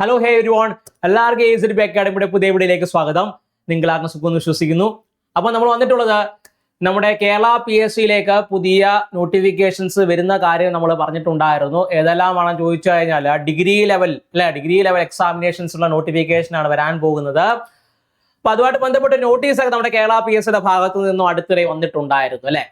Hello hey everyone എല്ലാവർക്കും ace C അക്കാഡമിയുടെ പുതിയ വീഡിയോയിലേക്ക് സ്വാഗതം. നിങ്ങൾ ആർക്കും സുഖം വിശ്വസിക്കുന്നു. അപ്പോൾ നമ്മൾ വന്നിട്ടുള്ളത് നമ്മുടെ കേരള പി എസ് സിയിലേക്ക് പുതിയ നോട്ടിഫിക്കേഷൻസ് വരുന്ന കാര്യം നമ്മൾ പറഞ്ഞിട്ടുണ്ടായിരുന്നു. ഏതെല്ലാമാണെന്ന് ചോദിച്ചു കഴിഞ്ഞാൽ ഡിഗ്രി ലെവൽ അല്ലെ? ഡിഗ്രി ലെവൽ എക്സാമിനേഷൻസ് ഉള്ള നോട്ടിഫിക്കേഷൻ ആണ് വരാൻ പോകുന്നത്. അപ്പൊ അതുമായിട്ട് ബന്ധപ്പെട്ട നോട്ടീസ് ഒക്കെ നമ്മുടെ കേരള പി എസ് സിയുടെ ഭാഗത്തു നിന്നും അടുത്തിടെ വന്നിട്ടുണ്ടായിരുന്നു അല്ലെ?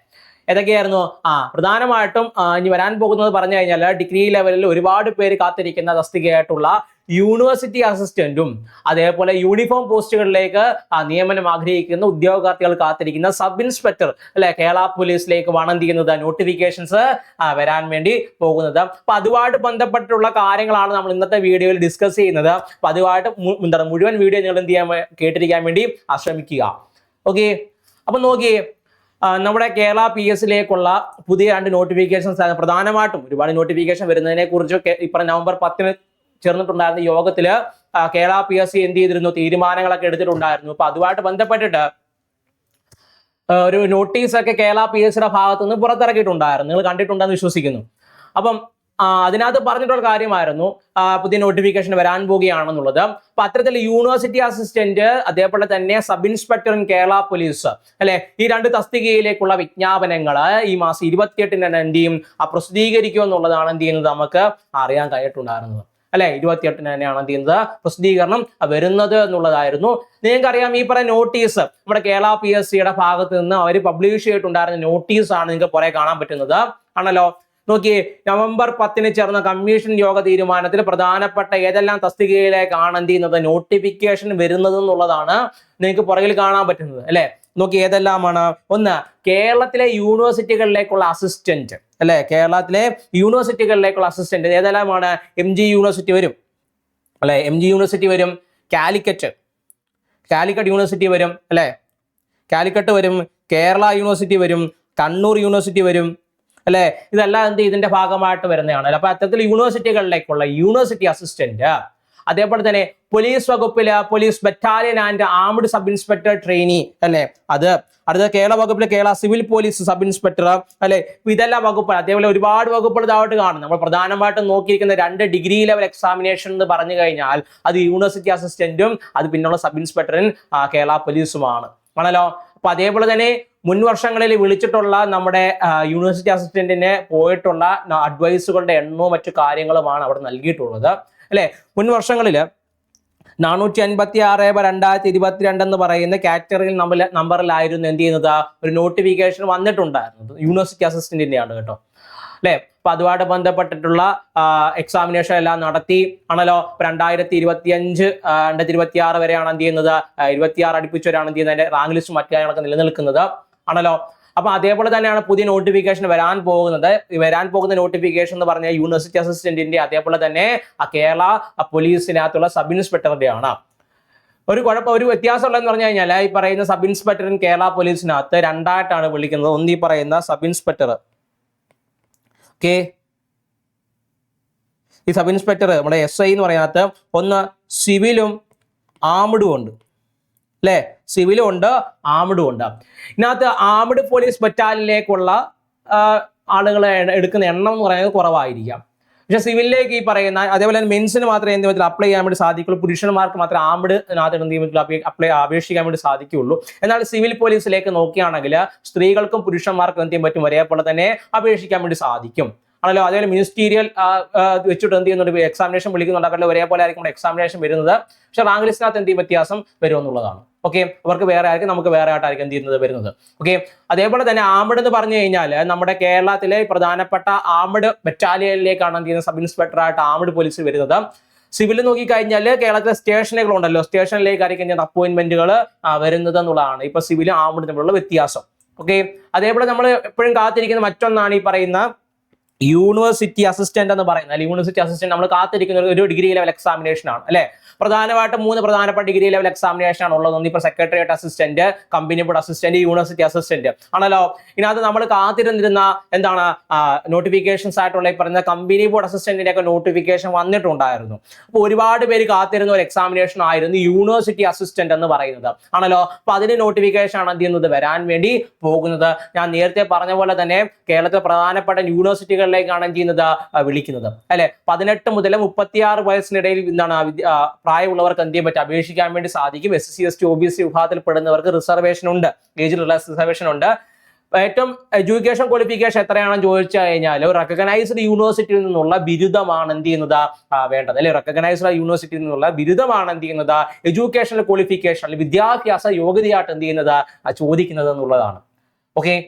ഏതൊക്കെയായിരുന്നു? ആ പ്രധാനമായിട്ടും ഇനി വരാൻ പോകുന്നത് പറഞ്ഞു കഴിഞ്ഞാൽ ഡിഗ്രി ലെവലിൽ ഒരുപാട് പേര് കാത്തിരിക്കുന്ന തസ്തികയായിട്ടുള്ള യൂണിവേഴ്സിറ്റി അസിസ്റ്റന്റും അതേപോലെ യൂണിഫോം പോസ്റ്റുകളിലേക്ക് നിയമനം ആഗ്രഹിക്കുന്ന ഉദ്യോഗാർത്ഥികൾ കാത്തിരിക്കുന്ന സബ് ഇൻസ്പെക്ടർ അല്ലെ? കേരള പോലീസിലേക്ക് വണം തീരുന്നത് നോട്ടിഫിക്കേഷൻസ് വരാൻ വേണ്ടി പോകുന്നത്. അപ്പൊ അതുമായിട്ട് ബന്ധപ്പെട്ടുള്ള കാര്യങ്ങളാണ് നമ്മൾ ഇന്നത്തെ വീഡിയോയിൽ ഡിസ്കസ് ചെയ്യുന്നത്. അപ്പൊ അതുമായിട്ട് മുഴുവൻ വീഡിയോ നിങ്ങൾ എന്ത് ചെയ്യാൻ കേട്ടിരിക്കാൻ വേണ്ടി ശ്രമിക്കുക ഓക്കെ അപ്പൊ നോക്കിയേ നമ്മുടെ കേരള പി എസിലേക്കുള്ള പുതിയ രണ്ട് നോട്ടിഫിക്കേഷൻസ് പ്രധാനമായിട്ടും ഒരുപാട് നോട്ടിഫിക്കേഷൻ വരുന്നതിനെ കുറിച്ച് ഇപ്പം നവംബർ പത്തിന് ചേർന്നിട്ടുണ്ടായിരുന്ന യോഗത്തിൽ കേരള പി എസ് സി എന്ത് ചെയ്തിരുന്നു? തീരുമാനങ്ങളൊക്കെ എടുത്തിട്ടുണ്ടായിരുന്നു. അപ്പൊ അതുമായിട്ട് ബന്ധപ്പെട്ടിട്ട് ഒരു നോട്ടീസൊക്കെ കേരള പി എസ് സിയുടെ ഭാഗത്തു നിന്ന് പുറത്തിറക്കിയിട്ടുണ്ടായിരുന്നു. നിങ്ങൾ കണ്ടിട്ടുണ്ടെന്ന് വിശ്വസിക്കുന്നു. അപ്പം അതിനകത്ത് പറഞ്ഞിട്ടുള്ള കാര്യമായിരുന്നു. പുതിയ നോട്ടിഫിക്കേഷൻ വരാൻ പോവുകയാണെന്നുള്ളത്. അപ്പൊ അത്തരത്തിൽ യൂണിവേഴ്സിറ്റി അസിസ്റ്റന്റ് അതേപോലെ തന്നെ sub inspector in Kerala police അല്ലെ? ഈ രണ്ട് തസ്തികയിലേക്കുള്ള വിജ്ഞാപനങ്ങൾ ഈ മാസം ഇരുപത്തിയെട്ടിന് എന്ത് ചെയ്യും? പ്രസിദ്ധീകരിക്കും എന്നുള്ളതാണ് എന്ത് ചെയ്യുന്നത്? നമുക്ക് അറിയാൻ കഴിഞ്ഞിട്ടുണ്ടായിരുന്നത്. അല്ലെ? ഇരുപത്തിയെട്ടിന് തന്നെയാണ് എന്ത് ചെയ്യുന്നത്? പ്രസിദ്ധീകരണം വരുന്നത് എന്നുള്ളതായിരുന്നു. നിങ്ങൾക്കറിയാം ഈ പറയുന്ന നോട്ടീസ് നമ്മുടെ കേരള പി എസ് സിയുടെ ഭാഗത്ത് നിന്ന് അവർ പബ്ലിഷ് ചെയ്തിട്ടുണ്ടായിരുന്ന ആണ് നിങ്ങൾക്ക് കുറെ കാണാൻ പറ്റുന്നത്. ആണല്ലോ? നോക്കിയേ നവംബർ പത്തിന് ചേർന്ന കമ്മീഷൻ യോഗ തീരുമാനത്തിൽ പ്രധാനപ്പെട്ട ഏതെല്ലാം തസ്തികയിലേക്കാണ് എന്ത് ചെയ്യുന്നത്? നോട്ടിഫിക്കേഷൻ വരുന്നത് എന്നുള്ളതാണ് നിങ്ങൾക്ക് പുറകിൽ കാണാൻ പറ്റുന്നത് അല്ലെ? നോക്കി ഏതെല്ലാമാണ്? ഒന്ന് കേരളത്തിലെ യൂണിവേഴ്സിറ്റികളിലേക്കുള്ള അസിസ്റ്റന്റ് അല്ലെ? കേരളത്തിലെ യൂണിവേഴ്സിറ്റികളിലേക്കുള്ള അസിസ്റ്റന്റ് ഏതെല്ലാമാണ്? എം ജി യൂണിവേഴ്സിറ്റി വരും. അല്ലെ? എം ജി യൂണിവേഴ്സിറ്റി വരും. കാലിക്കറ്റ്. കാലിക്കറ്റ് യൂണിവേഴ്സിറ്റി വരും. അല്ലെ? കാലിക്കറ്റ് വരും. കേരള യൂണിവേഴ്സിറ്റി വരും. കണ്ണൂർ യൂണിവേഴ്സിറ്റി വരും. അല്ലെ? ഇതെല്ലാം എന്ത് ഇതിന്റെ ഭാഗമായിട്ട് വരുന്നതാണ്. അപ്പൊ അത്തരത്തിൽ യൂണിവേഴ്സിറ്റികളിലേക്കുള്ള യൂണിവേഴ്സിറ്റി അസിസ്റ്റന്റ് അതേപോലെ തന്നെ പോലീസ് വകുപ്പിൽ police battalion and armed sub inspector trainee അല്ലെ? അത് അടുത്ത കേരള വകുപ്പിലെ Kerala civil police sub inspector അല്ലെ ഇതെല്ലാം വകുപ്പ് അതേപോലെ ഒരുപാട് വകുപ്പുകൾ ഇതായിട്ട് കാണും. നമ്മൾ പ്രധാനമായിട്ടും നോക്കിയിരിക്കുന്ന രണ്ട് ഡിഗ്രി ലെവൽ എക്സാമിനേഷൻ എന്ന് പറഞ്ഞു കഴിഞ്ഞാൽ അത് യൂണിവേഴ്സിറ്റി അസിസ്റ്റന്റും അത് പിന്നുള്ള സബ് ഇൻസ്പെക്ടറും കേരള പോലീസുമാണ് ആണല്ലോ? അപ്പൊ അതേപോലെ തന്നെ മുൻ വർഷങ്ങളിൽ വിളിച്ചിട്ടുള്ള നമ്മുടെ യൂണിവേഴ്സിറ്റി അസിസ്റ്റന്റിന് പോയിട്ടുള്ള അഡ്വൈസുകളുടെ എണ്ണവും മറ്റു കാര്യങ്ങളുമാണ് അവിടെ നൽകിയിട്ടുള്ളത്. അല്ലേ? മുൻ വർഷങ്ങളിൽ നാനൂറ്റി അൻപത്തി ആറ് രണ്ടായിരത്തി ഇരുപത്തിരണ്ട് എന്ന് പറയുന്ന കാറ്റഗറിയിൽ നമ്മൾ നമ്പറിലായിരുന്നു എന്ത് ചെയ്യുന്നത്? ഒരു നോട്ടിഫിക്കേഷൻ വന്നിട്ടുണ്ടായിരുന്നത്. യൂണിവേഴ്സിറ്റി അസിസ്റ്റന്റിന്റെയാണ് കേട്ടോ. അല്ലെ? അപ്പൊ അതുമായിട്ട് ബന്ധപ്പെട്ടിട്ടുള്ള എക്സാമിനേഷൻ എല്ലാം നടത്തി. ആണല്ലോ? രണ്ടായിരത്തി ഇരുപത്തി അഞ്ച് രണ്ടായിരത്തി ഇരുപത്തി ആറ് വരെയാണ് എന്ത് ചെയ്യുന്നത്? ഇരുപത്തി ആറ് അടുപ്പിച്ച് വരെയാണ് എന്ത് ചെയ്യുന്നത്? അതിന്റെ റാങ്ക് ലിസ്റ്റ് മറ്റു കാര്യങ്ങളൊക്കെ നിലനിൽക്കുന്നത്. ആണല്ലോ? അപ്പൊ അതേപോലെ തന്നെയാണ് പുതിയ നോട്ടിഫിക്കേഷൻ വരാൻ പോകുന്നത്. വരാൻ പോകുന്ന നോട്ടിഫിക്കേഷൻ എന്ന് പറഞ്ഞാൽ യൂണിവേഴ്സിറ്റി അസിസ്റ്റന്റിന്റെ അതേപോലെ തന്നെ ആ കേരള പോലീസിനകത്തുള്ള സബ് ഇൻസ്പെക്ടറുടെ ആണ്. ഒരു കുഴപ്പം ഒരു വ്യത്യാസം ഉള്ളതെന്ന് പറഞ്ഞു കഴിഞ്ഞാൽ ഈ പറയുന്ന സബ് ഇൻസ്പെക്ടറിൻ കേരള പോലീസിനകത്ത് രണ്ടായിട്ടാണ് വിളിക്കുന്നത്. ഒന്ന് പറയുന്ന സബ് ഇൻസ്പെക്ടർ ഓക്കെ ഈ സബ് ഇൻസ്പെക്ടർ നമ്മുടെ എസ് ഐ എന്ന് പറയുന്നത് ഒന്ന് സിവിലും ആംഡും ഉണ്ട്. അല്ലേ സിവിലും ഉണ്ട് ആമിഡും ഉണ്ട് ഇതിനകത്ത് ആംഡ് പോലീസ് ബറ്റാലിയനിലേക്കുള്ള ആളുകളെ എടുക്കുന്ന എണ്ണം എന്ന് പറയുന്നത് കുറവായിരിക്കാം. പക്ഷെ സിവിലിലേക്ക് ഈ പറയുന്ന അതേപോലെ തന്നെ മെൻസിന് മാത്രമേ എന്ത് പറ്റില്ല അപ്ലൈ ചെയ്യാൻ വേണ്ടി സാധിക്കുള്ളൂ. പുരുഷന്മാർക്ക് മാത്രമേ ആംഡ് അതിനകത്ത് എന്ത് അപ്ലൈ അപേക്ഷിക്കാൻ വേണ്ടി സാധിക്കുകയുള്ളൂ എന്നാൽ സിവിൽ പോലീസിലേക്ക് നോക്കുകയാണെങ്കിൽ സ്ത്രീകൾക്കും പുരുഷന്മാർക്കും എന്ത് ചെയ്യാൻ പറ്റും? ഒരേപോലെ തന്നെ അപേക്ഷിക്കാൻ വേണ്ടി സാധിക്കും. ആണല്ലോ? അതേപോലെ മിനിസ്റ്റീരിയൽ വെച്ചിട്ട് എന്ത് ചെയ്യുന്നുണ്ട്? എക്സാമിനേഷൻ വിളിക്കുന്നുണ്ട്. അവരുടെ ഒരേപോലെ ആയിരിക്കും എക്സാമിനേഷൻ വരുന്നത്. പക്ഷെ റാങ്ക് ലിസ്റ്റിനകത്ത് എന്ത് വ്യത്യാസം വരും എന്നുള്ളതാണ്. ഓക്കെ അവർക്ക് വേറെ ആയിരിക്കും നമുക്ക് വേറെ ആയിട്ടായിരിക്കും എന്ത് ചെയ്യുന്നത് വരുന്നത്. ഓക്കെ അതേപോലെ തന്നെ ആമിഡ് എന്ന് പറഞ്ഞു കഴിഞ്ഞാൽ നമ്മുടെ കേരളത്തിലെ പ്രധാനപ്പെട്ട ആമിഡ് ബറ്റാലിയനിലേക്കാണ് എന്ത് ചെയ്യുന്നത്? സബ് ഇൻസ്പെക്ടർ ആയിട്ട് ആമിഡ് പോലീസ് വരുന്നത്. സിവിൽ നോക്കിക്കഴിഞ്ഞാൽ കേരളത്തിലെ സ്റ്റേഷനുകൾ ഉണ്ടല്ലോ. സ്റ്റേഷനിലേക്കായിരിക്കും ഞാൻ അപ്പോയിന്റ്മെന്റുകൾ വരുന്നത് എന്നുള്ളതാണ്. ഇപ്പൊ സിവിലും ആംബഡ് തമ്മിലുള്ള വ്യത്യാസം. ഓക്കെ അതേപോലെ നമ്മൾ എപ്പോഴും കാത്തിരിക്കുന്ന മറ്റൊന്നാണ് ഈ പറയുന്ന യൂണിവേഴ്സിറ്റി അസിസ്റ്റന്റ് എന്ന് പറയുന്നത്. അല്ലെങ്കിൽ യൂണിവേഴ്സിറ്റി അസിസ്റ്റന്റ് നമ്മൾ കാത്തിരിക്കുന്ന ഒരു ഡിഗ്രി ലെവൽ എക്സാമിനേഷൻ ആണ്. അല്ലെ? പ്രധാനമായിട്ട് മൂന്ന് പ്രധാനപ്പെട്ട ഡിഗ്രി ലെവൽ എക്സാമിനേഷൻ ആണ് ഉള്ളത് ഇപ്പൊ secretariat assistant company board assistant university assistant ആണല്ലോ? ഇതിനകത്ത് നമ്മൾ കാത്തിരുന്നിരുന്ന എന്താണ്? നോട്ടിഫിക്കേഷൻസ് ആയിട്ടുള്ള ഈ പറയുന്ന കമ്പനി ബോർഡ് അസിസ്റ്റന്റിന്റെ ഒക്കെ നോട്ടിഫിക്കേഷൻ വന്നിട്ടുണ്ടായിരുന്നു. അപ്പോൾ ഒരുപാട് പേര് കാത്തിരുന്ന ഒരു എക്സാമിനേഷൻ ആയിരുന്നു യൂണിവേഴ്സിറ്റി അസിസ്റ്റന്റ് എന്ന് പറയുന്നത്. ആണല്ലോ? അപ്പൊ അതിന് നോട്ടിഫിക്കേഷൻ ആണ് എന്ത് ചെയ്യുന്നത്? വരാൻ വേണ്ടി പോകുന്നത്. ഞാൻ നേരത്തെ പറഞ്ഞ പോലെ തന്നെ കേരളത്തിലെ പ്രധാനപ്പെട്ട യൂണിവേഴ്സിറ്റികൾ എന്ത് ചെയ്യുന്നത്? വിളിക്കുന്നത്. അല്ലെ? പതിനെട്ട് മുതൽ മുപ്പത്തിയാറ് വയസ്സിനിടയിൽ എന്താണ് പ്രായമുള്ളവർക്ക് എന്ത് ചെയ്യാൻ പറ്റും അപേക്ഷിക്കാൻ വേണ്ടി സാധിക്കും. S C S T O B C വിഭാഗത്തിൽ പെടുന്നവർക്ക് റിസർവേഷൻ ഉണ്ട്. ഏജിലുള്ള റിസർവേഷൻ ഉണ്ട്. ഏറ്റവും എഡ്യൂക്കേഷൻ ക്വാളിഫിക്കേഷൻ എത്രയാണെന്ന് ചോദിച്ചു കഴിഞ്ഞാൽ റെക്കഗ്നൈസ്ഡ് യൂണിവേഴ്സിറ്റിയിൽ നിന്നുള്ള ബിരുദമാണ് എന്ത് ചെയ്യുന്നത്? വേണ്ടത്. അല്ലെ? റെക്കഗ്നൈസ്ഡ് യൂണിവേഴ്സിറ്റിയിൽ നിന്നുള്ള ബിരുദമാണ് എന്ത് ചെയ്യുന്നത്? എഡ്യൂക്കേഷണൽ ക്വാളിഫിക്കേഷൻ അല്ലെങ്കിൽ വിദ്യാഭ്യാസ യോഗ്യതയായിട്ട് എന്ത് ചെയ്യുന്നത്? ചോദിക്കുന്നത് എന്നുള്ളതാണ്. ഓക്കെ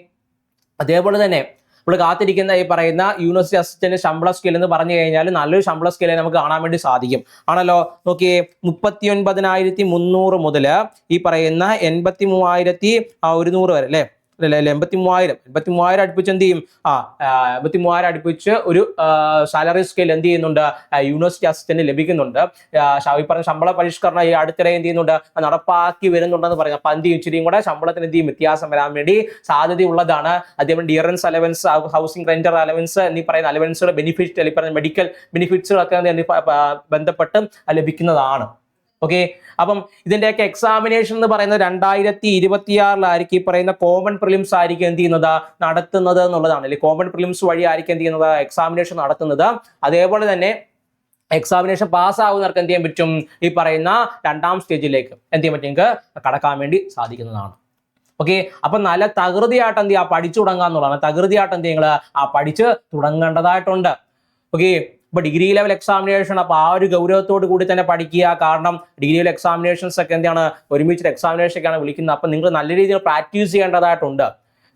അതേപോലെ തന്നെ നമ്മൾ കാത്തിരിക്കുന്ന ഈ പറയുന്ന യൂണിവേഴ്സിറ്റി അസിസ്റ്റന്റ് ശമ്പള സ്കെയിൽ എന്ന് പറഞ്ഞു കഴിഞ്ഞാൽ നല്ലൊരു ശമ്പള സ്കെയിൽ നമുക്ക് കാണാൻ വേണ്ടി സാധിക്കും. ആണല്ലോ? നോക്കിയേ മുപ്പത്തി ഒൻപതിനായിരത്തി മുന്നൂറ് മുതൽ ഈ പറയുന്ന എൺപത്തി മൂവായിരത്തി ഒരുന്നൂറ് വരെ അല്ലേ? അല്ലേ എൺപത്തി മൂവായിരം എൺപത്തി മൂവായിരം അടുപ്പിച്ച് എന്ത് ചെയ്യും? ആ എൺപത്തി മൂവായിരം അടുപ്പിച്ച് ഒരു സാലറി സ്കെയിൽ എന്ത് ചെയ്യുന്നുണ്ട്? യൂണിവേഴ്സിറ്റി അസിസ്റ്റന്റ് ലഭിക്കുന്നുണ്ട്. ഈ പറഞ്ഞ ശമ്പള പരിഷ്കരണം ഈ അടുത്തിടെ എന്ത് ചെയ്യുന്നുണ്ട്? നടപ്പാക്കി വരുന്നുണ്ടെന്ന് പറയുന്നത് അപ്പൊ എന്ത് ചെയ്യും? ഇച്ചിരിയും കൂടെ ശമ്പളത്തിന് എന്ത് ചെയ്യും? വ്യത്യാസം വരാൻ വേണ്ടി സാധ്യതയുള്ളതാണ്. അതേപോലെ dearness allowance housing rent allowance എന്നീ പറയുന്ന അലവൻസുകൾ ബെനിഫിറ്റ് അല്ലെങ്കിൽ പറഞ്ഞ മെഡിക്കൽ ബെനിഫിറ്റ്സുകളൊക്കെ ബന്ധപ്പെട്ട് ലഭിക്കുന്നതാണ്. ഓക്കെ അപ്പം ഇതിന്റെയൊക്കെ എക്സാമിനേഷൻ എന്ന് പറയുന്നത് രണ്ടായിരത്തി ഇരുപത്തിയാറിലായിരിക്കും ഈ പറയുന്ന കോമൺ പ്രിലിംസ് ആയിരിക്കും എന്ത് ചെയ്യുന്നത്? നടത്തുന്നത് എന്നുള്ളതാണ്. അല്ലെങ്കിൽ കോമൺ പ്രിലിംസ് വഴി ആയിരിക്കും എന്ത് ചെയ്യുന്നത്? എക്സാമിനേഷൻ നടത്തുന്നത്. അതേപോലെ തന്നെ എക്സാമിനേഷൻ പാസ്സാവുന്നവർക്ക് എന്ത് ചെയ്യാൻ പറ്റും? ഈ പറയുന്ന രണ്ടാം സ്റ്റേജിലേക്ക് എന്ത് ചെയ്യാൻ പറ്റും? നിങ്ങൾക്ക് കടക്കാൻ വേണ്ടി സാധിക്കുന്നതാണ്. ഓക്കെ അപ്പൊ നല്ല തകൃതിയായിട്ട് എന്ത് ചെയ്യുക പഠിച്ചു തുടങ്ങാന്നുള്ളതാണ് തകൃതിയായിട്ട് എന്ത് ചെയ്യുന്നത്? ആ പഠിച്ച് തുടങ്ങേണ്ടതായിട്ടുണ്ട്. ഓക്കെ ഇപ്പൊ ഡിഗ്രി ലെവൽ എക്സാമിനേഷൻ അപ്പൊ ആ ഒരു ഗൗരവത്തോട് കൂടി തന്നെ പഠിക്കുക. കാരണം ഡിഗ്രി ലെവൽ എക്സാമിനേഷൻസ് ഒക്കെ എന്താണ്? ഒരുമിച്ച് എക്സാമിനേഷൻ ഒക്കെയാണ് വിളിക്കുന്നത്. അപ്പൊ നിങ്ങൾ നല്ല രീതിയിൽ പ്രാക്ടീസ് ചെയ്യേണ്ടതായിട്ടുണ്ട്.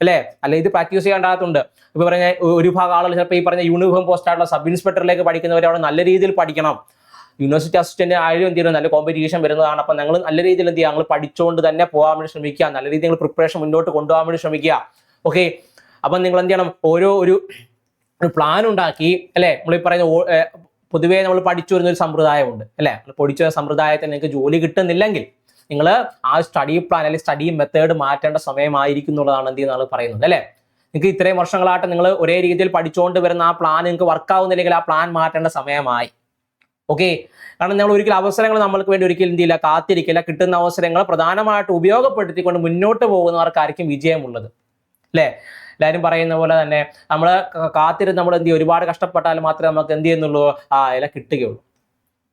അല്ലേ? അല്ലെ ഇത് പ്രാക്ടീസ് ചെയ്യേണ്ടതായിട്ടുണ്ട്. ഇപ്പൊ പറഞ്ഞ ഒരു ഭാഗം ആളുകൾ ചിലപ്പോൾ ഈ പറഞ്ഞ യൂണിഫോം പോസ്റ്റ് ആയിട്ടുള്ള സബ് ഇൻസ്പെക്ടറിലേക്ക് പഠിക്കുന്നവർ അവിടെ നല്ല രീതിയിൽ പഠിക്കണം. യൂണിവേഴ്സിറ്റി അസിസ്റ്റന്റ് ആയാലും എന്ത് ചെയ്യണം നല്ല കോമ്പറ്റീഷൻ വരുന്നതാണ്. അപ്പൊ ഞങ്ങൾ നല്ല രീതിയിൽ എന്ത് ചെയ്യുക ഞങ്ങൾ പഠിച്ചുകൊണ്ട് തന്നെ പോകാൻ വേണ്ടി ശ്രമിക്കുക. നല്ല രീതിയിൽ പ്രിപ്പറേഷൻ മുന്നോട്ട് കൊണ്ടുപോകാൻ വേണ്ടി ശ്രമിക്കുക. ഓക്കെ അപ്പം നിങ്ങൾ എന്ത് ചെയ്യണം? ഓരോ ഒരു ഒരു പ്ലാൻ ഉണ്ടാക്കി അല്ലെ? നമ്മൾ ഈ പറയുന്ന പൊതുവെ നമ്മൾ പഠിച്ചു വരുന്ന ഒരു സമ്പ്രദായമുണ്ട് അല്ലെ? പഠിച്ചു വരുന്ന സമ്പ്രദായത്തിൽ നിങ്ങൾക്ക് ജോലി കിട്ടുന്നില്ലെങ്കിൽ നിങ്ങൾ ആ സ്റ്റഡി പ്ലാൻ അല്ലെങ്കിൽ സ്റ്റഡി മെത്തേഡ് മാറ്റേണ്ട സമയമായിരിക്കും എന്നുള്ളതാണ് എന്ത് ചെയ്യുന്ന പറയുന്നത് അല്ലെ? നിങ്ങൾക്ക് ഇത്രയും വർഷങ്ങളായിട്ട് നിങ്ങൾ ഒരേ രീതിയിൽ പഠിച്ചുകൊണ്ട് വരുന്ന ആ പ്ലാൻ നിങ്ങൾക്ക് വർക്ക് ആവുന്നില്ലെങ്കിൽ ആ പ്ലാൻ മാറ്റേണ്ട സമയമായി. ഓക്കെ കാരണം നമ്മൾ ഒരിക്കലും അവസരങ്ങൾ നമ്മൾക്ക് വേണ്ടി ഒരിക്കലും എന്ത് ചെയ്യില്ല കാത്തിരിക്കില്ല. കിട്ടുന്ന അവസരങ്ങൾ പ്രധാനമായിട്ട് ഉപയോഗപ്പെടുത്തിക്കൊണ്ട് മുന്നോട്ട് പോകുന്നവർക്കായിരിക്കും വിജയമുള്ളത് അല്ലേ? എല്ലാവരും പറയുന്ന പോലെ തന്നെ നമ്മൾ കാത്തിരുന്ന് നമ്മൾ എന്ത് ചെയ്യും? ഒരുപാട് കഷ്ടപ്പെട്ടാൽ മാത്രമേ നമുക്ക് എന്ത് ചെയ്യുന്നുള്ളൂ? ആ ഇല കിട്ടുകയുള്ളൂ.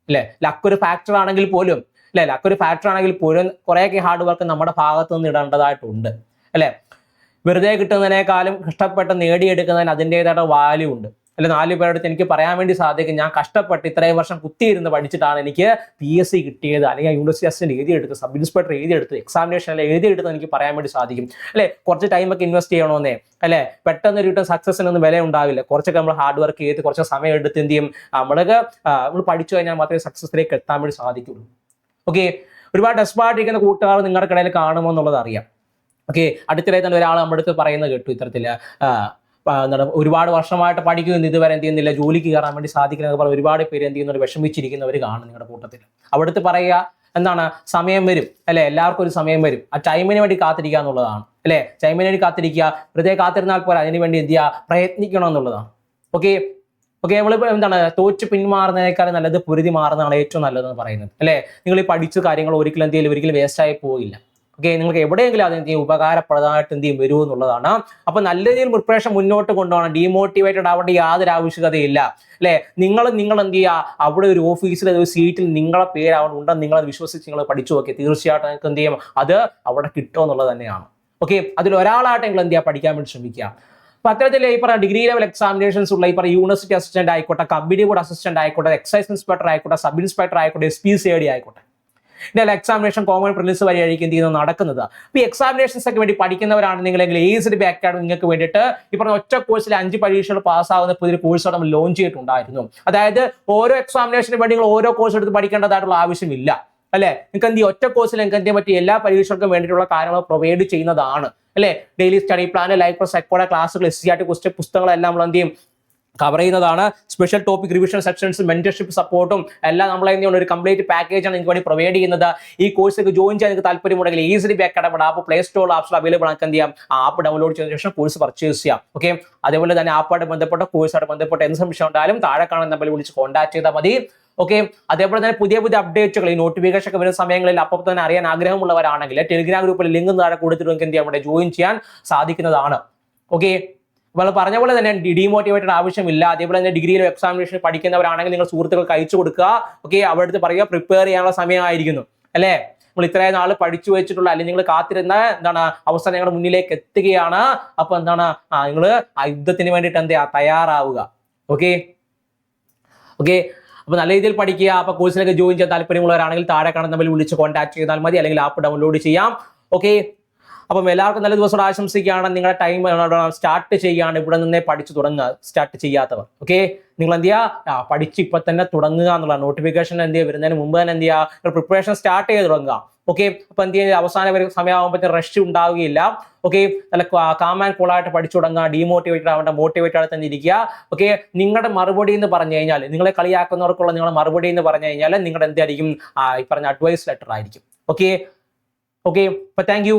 അല്ലേ? ഒരു ഫാക്ടർ ആണെങ്കിൽ പോലും അല്ലെ? ലക്ക് ഒരു ഫാക്ടർ ആണെങ്കിൽ പോലും കുറേയൊക്കെ ഹാർഡ് വർക്ക് നമ്മുടെ ഭാഗത്തു നിന്ന് ഇടേണ്ടതായിട്ടുണ്ട്. അല്ലേ? വെറുതെ കിട്ടുന്നതിനേക്കാളും കഷ്ടപ്പെട്ട് നേടിയെടുക്കുന്നതിന് അതിന്റെതായിട്ട് വാല്യൂ ഉണ്ട്. അല്ലെ നാല് പേരുടെ അടുത്ത് എനിക്ക് പറയാൻ വേണ്ടി സാധിക്കും. ഞാൻ കഷ്ടപ്പെട്ട് ഇത്രയും വർഷം കുത്തിയിരുന്ന് പഠിച്ചിട്ടാണ് എനിക്ക് പി എസ് സി കിട്ടിയത്. അല്ലെങ്കിൽ യൂണിവേഴ്സിറ്റി അസിസ്റ്റന്റ് എഴുതിയെടുത്ത് സബ് ഇൻസ്പെക്ടർ എഴുതിയെടുത്ത് എക്സാമിനേഷൻ എഴുതിയെടുത്ത് എനിക്ക് പറയാൻ വേണ്ടി സാധിക്കും. അല്ലെ? കുറച്ച് ടൈമൊക്കെ ഇൻവെസ്റ്റ് ചെയ്യണമെന്നേ അല്ലെ? പെട്ടെന്ന് ഒരു സക്സസിനൊന്നും വില ഉണ്ടാവില്ല. കുറച്ചൊക്കെ നമ്മൾ ഹാർഡ് വർക്ക് ചെയ്ത് കുറച്ച് സമയം എടുത്ത് എന്ത് ചെയ്യും? നമ്മളൊക്കെ നമ്മൾ പഠിച്ചു കഴിഞ്ഞാൽ മാത്രമേ സക്സസിലേക്ക് എത്താൻ വേണ്ടി സാധിക്കുള്ളൂ. ഓക്കെ ഒരുപാട് ഡെസ്പായിട്ടിരിക്കുന്ന കൂട്ടുകാർ നിങ്ങളുടെ കടയിൽ കാണുമോ എന്നുള്ളത് അറിയാം. ഓക്കെ അടുത്തിടെ തന്നെ ഒരാൾ നമ്മുടെ അടുത്ത് പറയുന്നത് കേട്ടു ഇത്തരത്തിൽ. എന്താണ് ഒരുപാട് വർഷമായിട്ട് പഠിക്കുന്നു ഇതുവരെ എന്ത് ചെയ്യുന്നില്ല ജോലിക്ക് കയറാൻ വേണ്ടി സാധിക്കുന്നതൊക്കെ പറഞ്ഞ് ഒരുപാട് പേര് എന്ത് ചെയ്യുന്നവർ വിഷമിച്ചിരിക്കുന്നവർ കാണും നിങ്ങളുടെ കൂട്ടത്തിൽ അവിടുത്തെ പറയുക എന്താണ് സമയം വരും അല്ലെ? എല്ലാവർക്കും ഒരു സമയം വരും. ആ ടൈമിന് വേണ്ടി കാത്തിരിക്കുക എന്നുള്ളതാണ് അല്ലെ? ടൈമിന് വേണ്ടി കാത്തിരിക്കുക വെറുതെ കാത്തിരുന്നാൽ പോലെ അതിന് വേണ്ടി എന്ത് ചെയ്യുക പ്രയത്നിക്കണം എന്നുള്ളതാണ്. ഓക്കെ? ഓക്കെ നമ്മൾ എന്താണ് തോറ്റ് പിന്മാറുന്നതിനേക്കാളും നല്ലത് പൊരുതി മാറുന്നതാണ് ഏറ്റവും നല്ലതെന്ന് പറയുന്നത് അല്ലെ? നിങ്ങൾ ഈ പഠിച്ച കാര്യങ്ങൾ ഒരിക്കലും എന്ത് ചെയ്യില്ല ഒരിക്കലും വേസ്റ്റ് ആയി ഓക്കെ നിങ്ങൾക്ക് എവിടെയെങ്കിലും അത് എന്ത് ചെയ്യും ഉപകാരപ്രദമായിട്ട് എന്ത് ചെയ്യും വരൂ എന്നുള്ളതാണ്. അപ്പൊ നല്ല രീതിയിൽ പ്രിപ്പറേഷൻ മുന്നോട്ട് കൊണ്ടുപോകണം. ഡീമോട്ടിവേറ്റഡ് ആവേണ്ട യാതൊരു ആവശ്യകതയില്ല. അല്ലെ? നിങ്ങൾ നിങ്ങൾ എന്ത് ചെയ്യുക? അവിടെ ഒരു ഓഫീസിൽ ഒരു സീറ്റിൽ നിങ്ങളെ പേര് അവിടെ ഉണ്ടെന്ന് നിങ്ങൾ വിശ്വസിച്ച് നിങ്ങൾ പഠിച്ചു നോക്കി തീർച്ചയായിട്ടും നിങ്ങൾക്ക് എന്ത് ചെയ്യും? അത് അവിടെ കിട്ടുമോ എന്നുള്ളത് തന്നെയാണ്. ഓക്കെ അതിൽ ഒരാളായിട്ട് നിങ്ങൾ എന്ത് ചെയ്യുക? പഠിക്കാൻ വേണ്ടി ശ്രമിക്കുക. അപ്പൊ അത്തരത്തിൽ ഈ പറഞ്ഞ ഡിഗ്രി ലെവൽ എക്സാമിനേഷൻസ് ഉള്ള ഈ പറഞ്ഞ യൂണിവേഴ്സിറ്റി അസിസ്റ്റന്റ് ആയിക്കോട്ടെ കമ്പനി ബോർഡ് അസിസ്റ്റന്റ് ആയിക്കോട്ടെ എക്സൈസ് ഇൻസ്പെക്ടർ ആയിക്കോട്ടെ സബ് ഇൻസ്പെക്ടർ ആയിക്കോട്ടെ S P C I D ആയിക്കോട്ടെ ഇതിന്റെ എക്സാമിനേഷൻ കോമൺ പ്രിലിംസ് വഴിയായിരിക്കും എന്ത് നടക്കുന്നത്. അപ്പൊ ഈ എക്സാമിനേഷൻസ് ഒക്കെ വേണ്ടി പഠിക്കുന്നവരാണെന്നുണ്ടെങ്കിൽ ഏസ് ബി അക്കാഡമി നിങ്ങൾക്ക് വേണ്ടിയിട്ട് ഈ പറഞ്ഞ ഒറ്റ കോഴ്സിൽ അഞ്ച് പരീക്ഷകൾ പാസ്സാവുന്ന പുതിയൊരു കോഴ്സ് നമ്മൾ ലോഞ്ച് ചെയ്തിട്ടുണ്ടായിരുന്നു. അതായത് ഓരോ എക്സാമിനേഷന് വേണ്ടി നിങ്ങൾ ഓരോ കോഴ്സ് എടുത്ത് പഠിക്കേണ്ടതായിട്ടുള്ള ആവശ്യമില്ല. അല്ലെ? നിങ്ങൾക്ക് എന്ത് ഒറ്റ കോഴ്സിൽ നിങ്ങൾക്ക് എന്ത് പറ്റി? എല്ലാ പരീക്ഷകൾക്കും വേണ്ടിയിട്ടുള്ള കാര്യങ്ങൾ പ്രൊവൈഡ് ചെയ്യുന്നതാണ്. അല്ലെ? ഡെയിലി സ്റ്റഡി പ്ലാൻ ലൈഫ് സെക്കോടെ ക്ലാസ്സുകൾ S C R T question പുസ്തകങ്ങളെല്ലാം നമ്മൾ എന്ത് ചെയ്യും? കവർ ചെയ്യുന്നതാണ്. Special topic revision sections mentorship സപ്പോർട്ടും എല്ലാം നമ്മളെ ഒരു കംപ്ലീറ്റ് പാക്കേജാണ് നിങ്ങൾക്ക് വേണ്ടി പ്രൊവൈഡ് ചെയ്യുന്നത്. ഈ കോഴ്സിലേക്ക് ജോയിൻ ചെയ്യാൻ നിങ്ങൾക്ക് താല്പര്യമുണ്ടെങ്കിൽ easily B academy app play store apps available ആക്കാൻ ചെയ്യാം? ആ ആപ്പ് ഡൗൺലോഡ് ചെയ്തതിനു ശേഷം കോഴ്സ് പർച്ചേസ് ചെയ്യാം. ഓക്കെ അതേപോലെ തന്നെ ആപ്പായിട്ട് ബന്ധപ്പെട്ട കോഴ്സായിട്ട് ബന്ധപ്പെട്ട എന്ത് സംശയം ഉണ്ടായാലും താഴെ കാണാൻ നമ്മൾ വിളിച്ച് കോൺടാക്ട് ചെയ്താൽ മതി. ഓക്കെ അതേപോലെ തന്നെ പുതിയ പുതിയ അപ്ഡേറ്റുകൾ ഈ നോട്ടിഫിക്കേഷൻ ഒക്കെ വരുന്ന സമയങ്ങളിൽ അപ്പോൾ തന്നെ അറിയാൻ ആഗ്രഹമുള്ളവരാണെങ്കിൽ ടെലിഗ്രാം ഗ്രൂപ്പിൽ ലിങ്ക് താഴെ കൊടുത്തിട്ട് നിങ്ങൾക്ക് എന്ത് ചെയ്യാം അവിടെ ജോയിൻ ചെയ്യാൻ സാധിക്കുന്നതാണ്. ഓക്കെ അപ്പോൾ പറഞ്ഞ പോലെ തന്നെ ഡിമോട്ടിവേറ്റഡ് ആവശ്യമില്ല. അതേപോലെ തന്നെ ഡിഗ്രിയിലും എക്സാമിനേഷൻ പഠിക്കുന്നവരാണെങ്കിൽ നിങ്ങൾ സുഹൃത്തുക്കൾക്ക് അയച്ചു കൊടുക്കുക. ഓക്കെ അവിടുത്തെ പറയുക പ്രിപ്പയർ ചെയ്യാനുള്ള സമയമായിരിക്കുന്നു. അല്ലേ? നമ്മൾ ഇത്രയും നാൾ പഠിച്ചു വെച്ചിട്ടുള്ള അല്ലെങ്കിൽ നിങ്ങൾ കാത്തിരുന്ന എന്താണ് അവസരം ഞങ്ങളുടെ മുന്നിലേക്ക് എത്തുകയാണ്. അപ്പൊ എന്താണ് ആ നിങ്ങൾ യുദ്ധത്തിന് വേണ്ടിയിട്ട് എന്താ തയ്യാറാവുക. ഓക്കെ ഓക്കെ അപ്പൊ നല്ല രീതിയിൽ പഠിക്കുക. അപ്പൊ കോഴ്സിലേക്ക് ജോയിൻ ചെയ്യാൻ താല്പര്യമുള്ളവരാണെങ്കിൽ താഴെ കാണുന്ന നമ്പറിൽ വിളിച്ച് കോൺടാക്ട് ചെയ്താൽ മതി. അല്ലെങ്കിൽ ആപ്പ് ഡൗൺലോഡ് ചെയ്യാം. ഓക്കെ അപ്പം എല്ലാവർക്കും നല്ല ദിവസം ആശംസിക്കുകയാണ്. നിങ്ങളുടെ ടൈം സ്റ്റാർട്ട് ചെയ്യുകയാണ് ഇവിടെ നിന്നേ പഠിച്ചു തുടങ്ങുക. സ്റ്റാർട്ട് ചെയ്യാത്തവർ. ഓക്കെ നിങ്ങൾ എന്ത് ചെയ്യുക പഠിച്ച് ഇപ്പൊ തന്നെ തുടങ്ങുക എന്നുള്ള നോട്ടിഫിക്കേഷൻ എന്ത് ചെയ്യുക? വരുന്നതിന് മുമ്പ് തന്നെ എന്ത് ചെയ്യുക? പ്രിപ്പറേഷൻ സ്റ്റാർട്ട് ചെയ്ത് തുടങ്ങുക. ഓക്കെ അപ്പൊ എന്ത് ചെയ്യുക? അവസാനം വരെ സമയമാകുമ്പോഴത്തേക്ക് റഷ് ഉണ്ടാവുകയില്ല. ഓക്കെ നല്ല കാം ആൻഡ് കൂളായിട്ട് പഠിച്ചു തുടങ്ങുക. ഡീമോട്ടിവേറ്റഡ് ആവേണ്ട മോട്ടിവേറ്റഡ് തന്നെ ഇരിക്കുക. ഓക്കെ നിങ്ങളുടെ മറുപടി എന്ന് പറഞ്ഞു കഴിഞ്ഞാൽ നിങ്ങളെ കളിയാക്കുന്നവർക്കുള്ള നിങ്ങളുടെ മറുപടി എന്ന് പറഞ്ഞു കഴിഞ്ഞാൽ നിങ്ങളുടെ എന്തായിരിക്കും ഈ പറഞ്ഞ അഡ്വൈസ് ലെറ്റർ ആയിരിക്കും. ഓക്കെ ഓക്കെ അപ്പൊ താങ്ക്